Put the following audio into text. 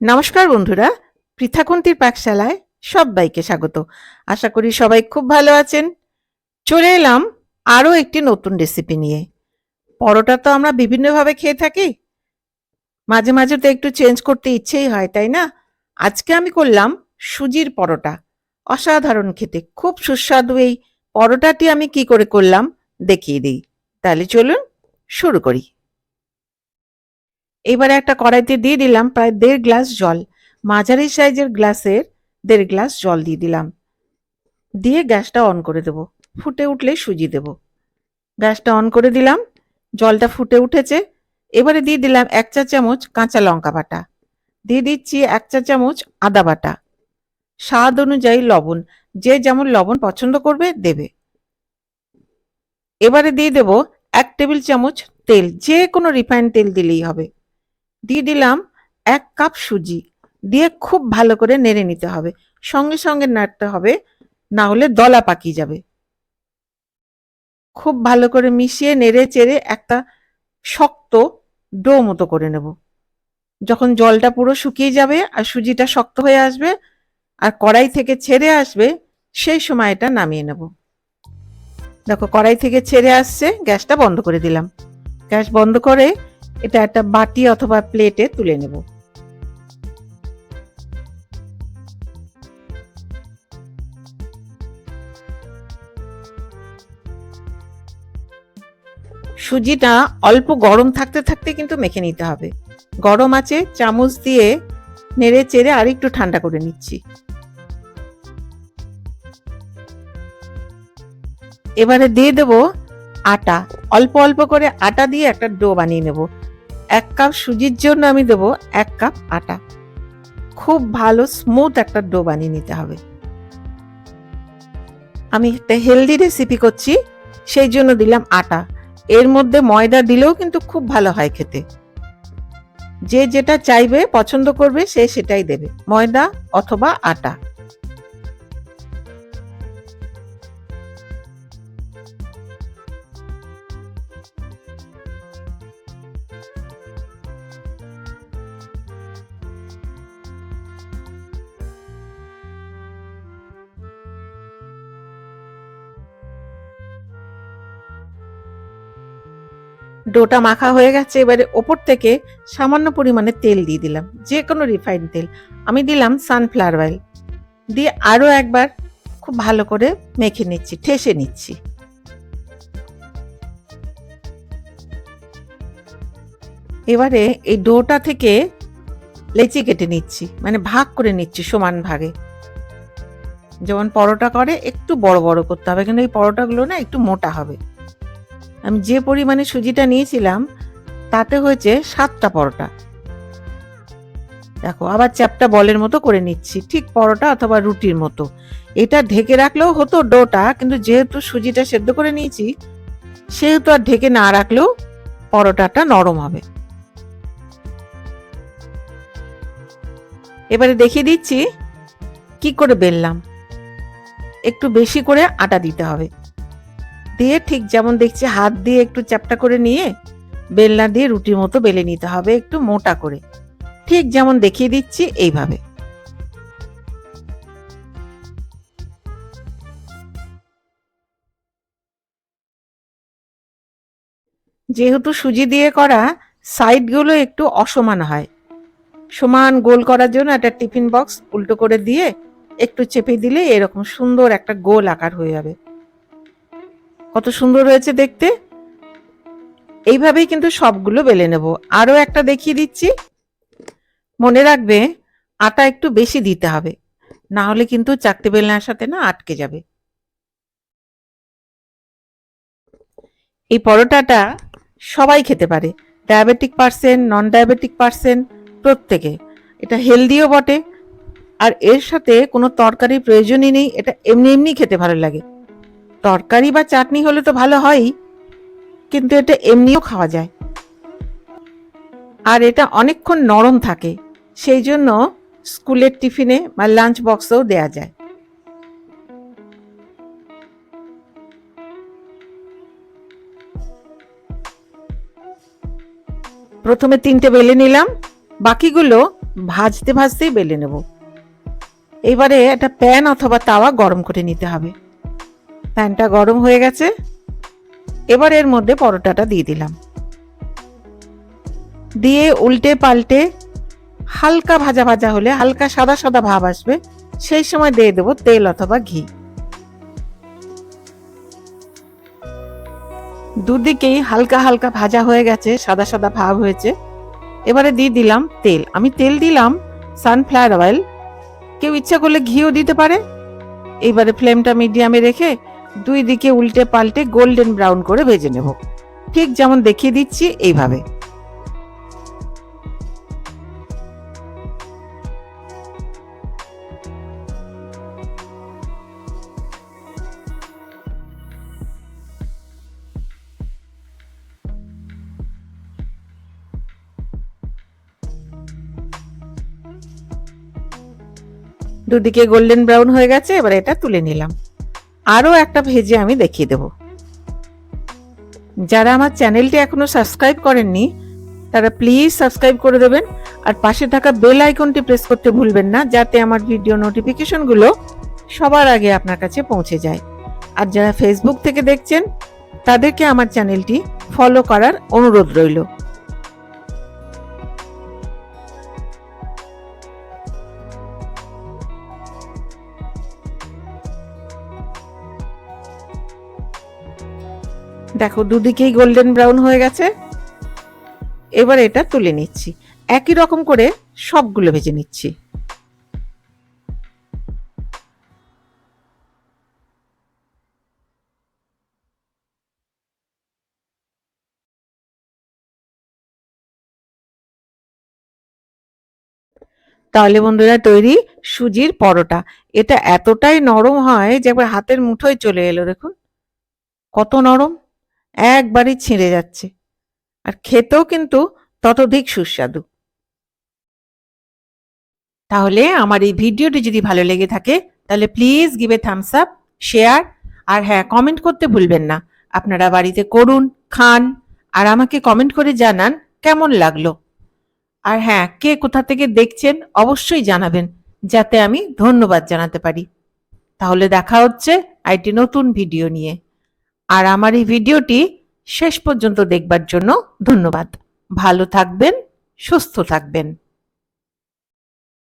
নমস্কার বন্ধুরা, পৃথাকুন্তির পাকশালায় সবাইকে স্বাগত। আশা করি সবাই খুব ভালো আছেন। চলে এলাম আরও একটি নতুন রেসিপি নিয়ে। পরোটা তো আমরা বিভিন্নভাবে খেয়ে থাকি। মাঝে মাঝে তো একটু চেঞ্জ করতে ইচ্ছেই হয়, তাই না? আজকে আমি করলাম সুজির পরোটা। অসাধারণ খেতে, খুব সুস্বাদু এই পরোটাটি আমি কি করে করলাম দেখিয়ে দিই। তাহলে চলুন শুরু করি। এবারে একটা কড়াইতে দিয়ে দিলাম প্রায় দেড় গ্লাস জল, মাঝারি সাইজের গ্লাসের দেড় গ্লাস জল দিয়ে দিলাম। দিয়ে গ্যাসটা অন করে দেব, ফুটে উঠলে সুজি দেব। গ্যাসটা অন করে দিলাম, জলটা ফুটে উঠেছে। এবারে দিয়ে দিলাম এক চা চামচ কাঁচা লঙ্কা বাটা। দিয়ে দিচ্ছি এক চা চামচ আদা বাটা। স্বাদ অনুযায়ী লবণ, যে যেমন লবণ পছন্দ করবে দেবে। এবারে দিয়ে দেব এক টেবিল চামচ তেল, যে কোনো রিফাইন তেল দিলেই হবে। দিয়ে দিলাম এক কাপ সুজি। দিয়ে খুব ভালো করে নেড়ে নিতে হবে। সঙ্গে সঙ্গে নাড়তে হবে, না হলে দলা পাকিয়ে যাবে। খুব ভালো করে মিশিয়ে নেড়ে চেড়ে একটা শক্ত ডো মতো করে নেব। যখন জলটা পুরো শুকিয়ে যাবে আর সুজিটা শক্ত হয়ে আসবে আর কড়াই থেকে ছেড়ে আসবে, সেই সময় এটা নামিয়ে নেব। দেখো, কড়াই থেকে ছেড়ে আসছে, গ্যাসটা বন্ধ করে দিলাম। গ্যাস বন্ধ করে এটা একটা বাটি অথবা প্লেটে তুলে নেব। সুজিটা অল্প গরম থাকতে থাকতে কিন্তু মেখে নিতে হবে। গরম আছে, চামচ দিয়ে নেড়ে চেড়ে আর একটু ঠান্ডা করে নিচ্ছি। এবারে দিয়ে দেব আটা। অল্প অল্প করে আটা দিয়ে একটা ডো বানিয়ে নেব। এক কাপ সুজির জন্য আমি দেব এক কাপ আটা। খুব ভালো স্মুথ একটা ডো বানিয়ে নিতে হবে। আমি একটা হেলদি রেসিপি করছি, সেই জন্য দিলাম আটা। এর মধ্যে ময়দা দিলেও কিন্তু খুব ভালো হয় খেতে। যে যেটা চাইবে, পছন্দ করবে, সে সেটাই দেবে। ময়দা অথবা আটা। ডোটা মাখা হয়ে গেছে, এবারে ওপর থেকে সামান্য পরিমাণে তেল দিয়ে দিলাম যে কোনো রিফাইন তেল। আমি দিলাম সানফ্লাওয়ার অয়েল দিয়ে আরও একবার খুব ভালো করে মেখে নিচ্ছি, ঠেসে নিচ্ছি। এবারে এই ডোটা থেকে লেচি কেটে নিচ্ছি মানে ভাগ করে নিচ্ছি সমান ভাগে। যেমন পরোটা করে, একটু বড় বড় করতে হবে কিন্তু এই পরোটাগুলো না একটু মোটা হবে। আমি যে পরিমাণে সুজিটা নিয়েছিলাম, তাতে হয়েছে সাতটা পরোটা। দেখো, আবার চ্যাপটা বলের মতো করে নিচ্ছি, ঠিক পরোটা অথবা রুটির মতো। এটা ঢেকে রাখলেও হতো ডোটা, কিন্তু যেহেতু সুজিটা সেদ্ধ করে নিয়েছি, সেহেতু আর ঢেকে না রাখলেও পরোটাটা নরম হবে। এবারে দেখিয়ে দিচ্ছি, কি করে বেললাম। একটু বেশি করে আটা দিতে হবে। দিয়ে ঠিক যেমন দেখছি হাত দিয়ে একটু চ্যাপটা করে নিয়ে বেলনা দিয়ে রুটির মতো বেলে নিতে হবে একটু মোটা করে। ঠিক যেমন দেখিয়ে দিচ্ছি এইভাবে। যেহেতু সুজি দিয়ে করা, সাইডগুলো একটু অসমান হয়। সমান গোল করার জন্য একটা টিফিন বক্স উল্টো করে দিয়ে একটু চেপে দিলে এরকম সুন্দর একটা গোল আকার হয়ে যাবে। কত সুন্দর হয়েছে দেখতে। এইভাবেই কিন্তু সবগুলো বেলে নেব। আরও একটা দেখিয়ে দিচ্ছি। মনে রাখবে, আটা একটু বেশি দিতে হবে। না হলে কিন্তু চারটে বেলনার সাথে না আটকে যাবে। এই পরোটাটা সবাই খেতে পারে। Diabetic person non diabetic person প্রত্যেকে। এটা হেলদিও বটে। আর এর সাথে কোনো তরকারির প্রয়োজনই নেই। এটা এমনি এমনি খেতে ভালো লাগে। তরকারি বা চাটনি হলে তো ভালো হয়ই, কিন্তু এটা এমনিও খাওয়া যায়। আর এটা অনেকক্ষণ নরম থাকে, সেই জন্য স্কুলের টিফিনে বা লাঞ্চ বক্সেও দেয়া যায়। প্রথমে তিনটে বেলে নিলাম, বাকিগুলো ভাজতে ভাজতেই বেলে নেব। এবারে একটা প্যান অথবা তাওয়া গরম করে নিতে হবে। প্যানটা গরম হয়ে গেছে। এবার এর মধ্যে পরোটাটা দিয়ে দিলাম। দিয়ে উল্টে পাল্টে হালকা ভাজা ভাজা হলে হালকা সাদা সাদা ভাব আসবে। সেই সময় দিয়ে দেবো তেল অথবা ঘি। দুদিকেই হালকা হালকা ভাজা হয়ে গেছে, সাদা সাদা ভাব হয়েছে। এবারে দিয়ে দিলাম তেল। আমি তেল দিলাম সানফ্লাওয়ার অয়েল। কেউ ইচ্ছা করলে ঘিও দিতে পারে। এবারে ফ্লেমটা মিডিয়ামে রেখে দুই দিকে উল্টে পাল্টে গোল্ডেন ব্রাউন করে ভেজে নেব। ঠিক যেমন দেখিয়ে দিচ্ছি, এইভাবে। দুদিকে গোল্ডেন ব্রাউন হয়ে গেছে, এবার এটা তুলে নিলাম। আরও একটা ভেজে আমি দেখিয়ে দেব। যারা আমার চ্যানেলটি এখনও সাবস্ক্রাইব করেননি, তারা প্লিজ সাবস্ক্রাইব করে দেবেন, আর পাশে থাকা বেল আইকনটি প্রেস করতে ভুলবেন না, যাতে আমার ভিডিও নোটিফিকেশনগুলো সবার আগে আপনার কাছে পৌঁছে যায়। আর যারা ফেসবুক থেকে দেখছেন, তাদেরকে আমার চ্যানেলটি ফলো করার অনুরোধ রইল। দেখো, দুদিকেই গোল্ডেন ব্রাউন হয়ে গেছে। এবার এটা তুলে নিচ্ছি। একই রকম করে সবগুলো ভেজে নিচ্ছি। তাহলে বন্ধুরা, তৈরি সুজির পরোটা। এটা এতটাই নরম হয় যে একবার হাতের মুঠোয় চলে এলো, দেখুন। কত নরম। একবারই ছিঁড়ে যাচ্ছে। আর খেতেও কিন্তু ততোধিক সুস্বাদু। তাহলে আমার এই ভিডিওটি যদি ভালো লেগে থাকে, তাহলে please give a thumbs up share আর হ্যাঁ কমেন্ট করতে ভুলবেন না। আপনারা বাড়িতে করুন, খান, আর আমাকে কমেন্ট করে জানান কেমন লাগল। আর হ্যাঁ কে কোথা থেকে দেখছেন অবশ্যই জানাবেন, যাতে আমি ধন্যবাদ জানাতে পারি। তাহলে দেখা হচ্ছে আইটি নতুন ভিডিও নিয়ে। আর আমার এই ভিডিওটি শেষ পর্যন্ত দেখবার জন্য ধন্যবাদ। ভালো থাকবেন সুস্থ থাকবেন।